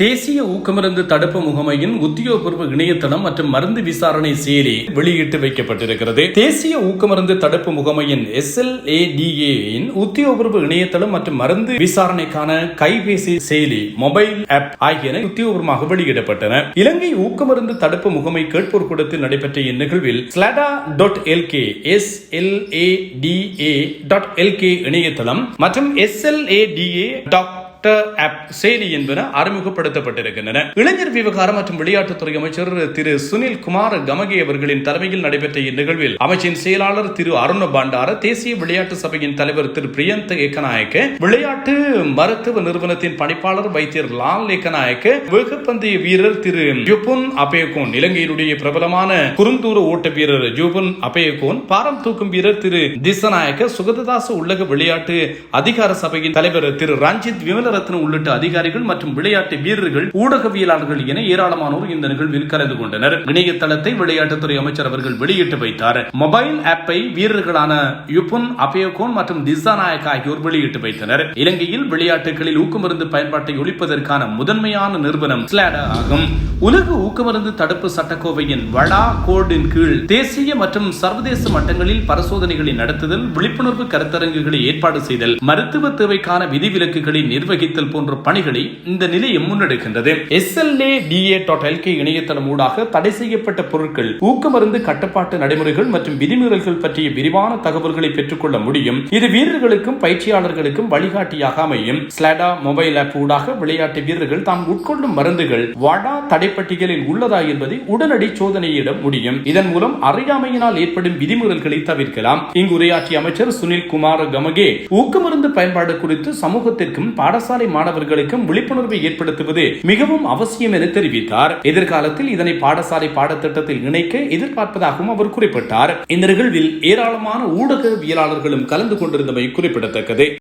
தேசிய ஊக்கமருந்து தடுப்பு முகமையின் உத்தியோகபூர்வ இணையதளம் மற்றும் மருந்து விசாரணை செயலி வெளியிட்டு வைக்கப்பட்டிருக்கிறது. தேசிய ஊக்கமருந்து தடுப்பு முகமையின் எஸ் எல் உத்தியோகபூர்வ இணையதளம் மற்றும் மருந்து விசாரணைக்கான கைபேசி செயலி மொபைல் ஆப் ஆகியன உத்தியோகபூர்வமாக வெளியிடப்பட்டன. இலங்கை ஊக்கமருந்து தடுப்பு முகமை கேட்போர் கூடத்தில் நடைபெற்ற இந்நிகழ்வில் SLADA dot LK S L A D A dot LK இணையதளம் மற்றும் S L A D app செயலி என்பன அறிமுகப்படுத்தப்பட்டிருக்கின்றன. இளைஞர் விவகாரம் மற்றும் விளையாட்டுத்துறை அமைச்சர் திரு சுனில் குமார் கமகே அவர்களின் தலைமையில் நடைபெற்ற இந்நிகழ்வில் அமைச்சின் செயலாளர் திரு அருண பாண்டார தேசிய விளையாட்டு சபையின் தலைவர் திரு பிரியந்த் ஏக்கநாயக்க விளையாட்டு மருத்துவ நிறுவனத்தின் பணிப்பாளர் வைத்தியர் லால் ஏக்கநாயக்க வேகப்பந்தய வீரர் திரு ஜுபுன் அபேகோன் இலங்கையினுடைய பிரபலமான குறுந்தூர ஓட்ட வீரர் ஜுபுன் அபேகோன் பாரம் தூக்கும் வீரர் திரு திசநாயக்க சுகததாச உள்ளக விளையாட்டு அதிகார சபையின் தலைவர் திரு ரஞ்சித் விமலர் விமலரத்னம் உள்ளிட்ட அதிகாரிகள் மற்றும் விளையாட்டு வீரர்கள் ஊடகவியலாளர்கள் என ஏராளமானோர் இந்த நிகழ்வில் கலந்து கொண்டனர். இணையதளத்தை விளையாட்டுத்துறை அமைச்சர் அவர்கள் வெளியிட்டு வைத்தார். மொபைல் ஆப்பை வீரர்களான யுபுன் அபயோகோன் மற்றும் திசாநாயக் ஆகியோர் வெளியிட்டு வைத்தனர். இலங்கையில் விளையாட்டுகளில் ஊக்கமருந்து பயன்பாட்டை ஒழிப்பதற்கான முதன்மையான நிறுவனம் ஸ்லாடா ஆகும். உலக ஊக்கமருந்து தடுப்பு சட்டக்கோவையின் வடா கோடின் கீழ் தேசிய மற்றும் சர்வதேச மட்டங்களில் பரிசோதனைகளை நடத்துதல் விழிப்புணர்வு கருத்தரங்குகளை ஏற்பாடு செய்தல் மருத்துவ தேவைக்கான விதிவிலக்குகளை நிர்வகித்தல் போன்ற பணிகளை இந்த நிலையம் முன்னெடுக்கின்றது. எஸ்எல்ஏ டிஏ டாட் எல்கே இணையதளம் ஊடாக தடை செய்யப்பட்ட பொருட்கள் ஊக்கமருந்து கட்டுப்பாட்டு நடைமுறைகள் மற்றும் விதிமீறல்கள் பற்றிய விரிவான தகவல்களை பெற்றுக்கொள்ள முடியும். இது வீரர்களுக்கும் பயிற்சியாளர்களுக்கும் வழிகாட்டியாக அமையும். ஸ்லாடா மொபைல் ஆப் ஊடாக விளையாட்டு வீரர்கள் தாம் உட்கொள்ளும் மருந்துகள் வடா தடைப்பட்டியலில் உள்ளதா என்பதை உடனடி சோதனையிட முடியும். இதன் மூலம் அறியாமையினால் ஏற்படும் விதிமுறைகளை தவிர்க்கலாம். இங்கு உரையாற்றிய அமைச்சர் சுனில் குமார் கமகே ஊக்கமருந்து பயன்பாடு குறித்து சமூகத்திற்கும் பாடசாலை மாணவர்களுக்கும் விழிப்புணர்வை ஏற்படுத்துவது மிகவும் அவசியம் என தெரிவித்தார். எதிர்காலத்தில் இதனை பாடசாலை பாடத்திட்டத்தில் இணைக்க எதிர்பார்ப்பதாகவும் அவர் குறிப்பிட்டார். இந்த நிகழ்வில் ஏராளமான ஊடகவியலாளர்களும் கலந்து கொண்டிருந்தமை குறிப்பிடத்தக்கது.